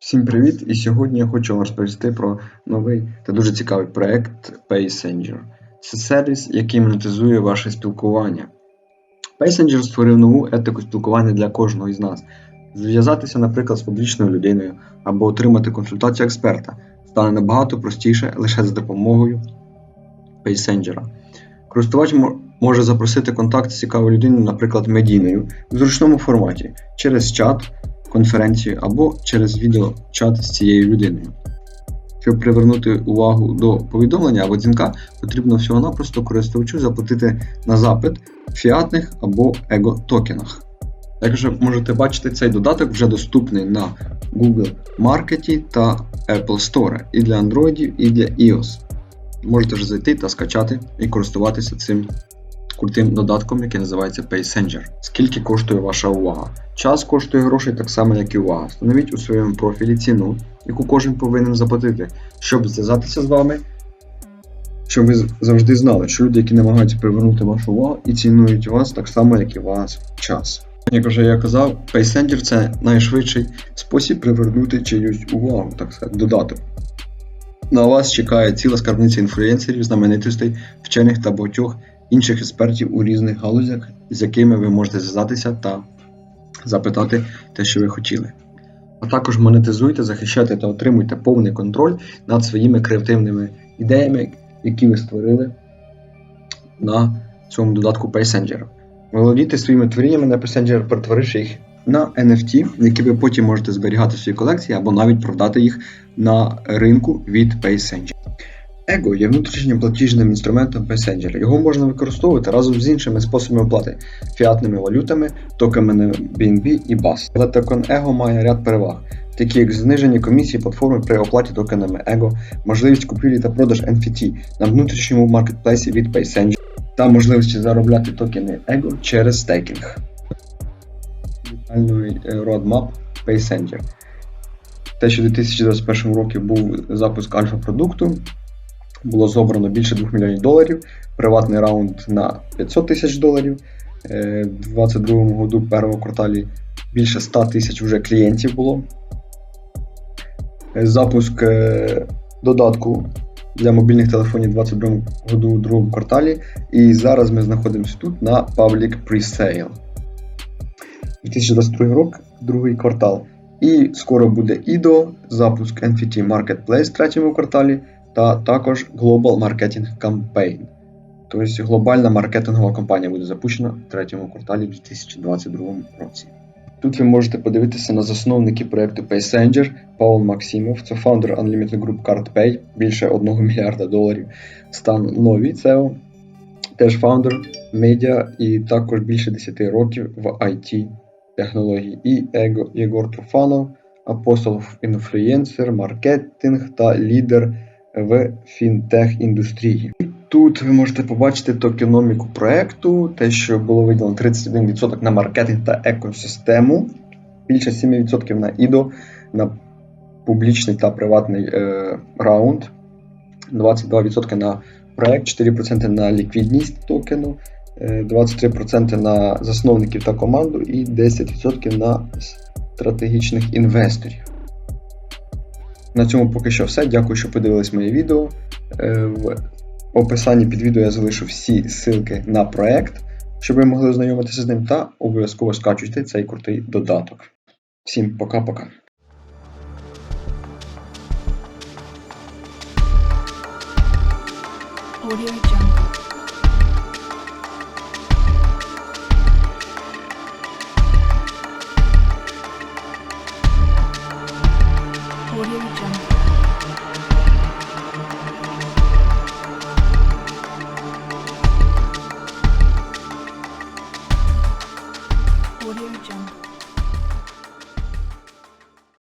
Всім привіт! І сьогодні я хочу вам розповісти про новий та дуже цікавий проект PaySenger. Це сервіс, який монетизує ваше спілкування. PaySenger створив нову етику спілкування для кожного із нас. Зв'язатися, наприклад, з публічною людиною або отримати консультацію експерта стане набагато простіше лише за допомогою PaySenger. Користувач може запросити контакт з цікавою людиною, наприклад, медійною, в зручному форматі через чат, конференцію або через відеочат з цією людиною. Щоб привернути увагу до повідомлення або дзвінка, потрібно всього-напросто користувачу заплатити на запит в фіатних або его токенах. Як ви можете бачити, цей додаток вже доступний на Google Market та Apple Store і для Android, і для iOS. Можете вже зайти та скачати і користуватися цим крутим додатком, який називається PaySenger. Скільки коштує ваша увага? Час коштує грошей так само, як і увага. Встановіть у своєму профілі ціну, яку кожен повинен заплатити, щоб зв'язатися з вами, щоб ви завжди знали, що люди, які намагаються привернути вашу увагу і цінують вас так само, як і вас час. Як вже я казав, PaySender це найшвидший спосіб привернути чиюсь увагу, так сказати, додаток. На вас чекає ціла скарбниця інфлюенсерів, знаменитостей, вчених та багатьох інших експертів у різних галузях, з якими ви можете зв'язатися та запитати те, що ви хотіли. А також монетизуйте, захищайте та отримуйте повний контроль над своїми креативними ідеями, які ви створили на цьому додатку PaySenger. Володійте своїми творіннями на PaySenger, перетворивши їх на NFT, які ви потім можете зберігати в своїй колекції або навіть продати їх на ринку від PaySenger. Ego є внутрішнім платіжним інструментом PaySenger. Його можна використовувати разом з іншими способами оплати фіатними валютами, токенами BNB і BAS. Але токен Ego має ряд переваг, такі як знижені комісії платформи при оплаті токенами Ego, можливість купівлі та продаж NFT на внутрішньому маркетплейсі від PaySenger та можливості заробляти токени Ego через стейкінг. Детальний е, roadmap PaySenger. Те, що у 2021 році був запуск альфа-продукту, було зобрано більше 2 мільйонів доларів, приватний раунд на 500 тисяч доларів. Е, У 2022 году, першому кварталі, більше 100 тисяч вже клієнтів було. Е, Запуск е, додатку для мобільних телефонів у 2022 году у другому кварталі. І зараз ми знаходимося тут на Public Presale. 2022 рік, другий квартал. І скоро буде IDO, запуск NFT Marketplace в третьому кварталі та також Global Marketing Campaign. Тобто глобальна маркетингова кампанія буде запущена в третьому кварталі 2022 році. Тут ви можете подивитися на засновників проєкту PaySenger Паул Максимов, це фаундер Unlimited Group CardPay, більше 1 мільярда доларів. Стан новий CEO, теж фаундер медіа і також більше 10 років в IT технології. І Его Єгор Труфанов, апостол інфлюєнсер, маркетинг та лідер в фінтех індустрії. Тут ви можете побачити токеноміку проекту, те, що було виділено 31% на маркетинг та екосистему, більше 7% на IDO, на публічний та приватний е, раунд, 22% на проект, 4% на ліквідність токену, е, 23% на засновників та команду і 10% на стратегічних інвесторів. На цьому поки що все. Дякую, що подивились моє відео. Е, В описанні під відео я залишу всі ссылки на проект, щоб ви могли ознайомитися з ним, та обов'язково скачуйте цей крутий додаток. Всім пока-пока. Audio Jungle. Audio Jungle.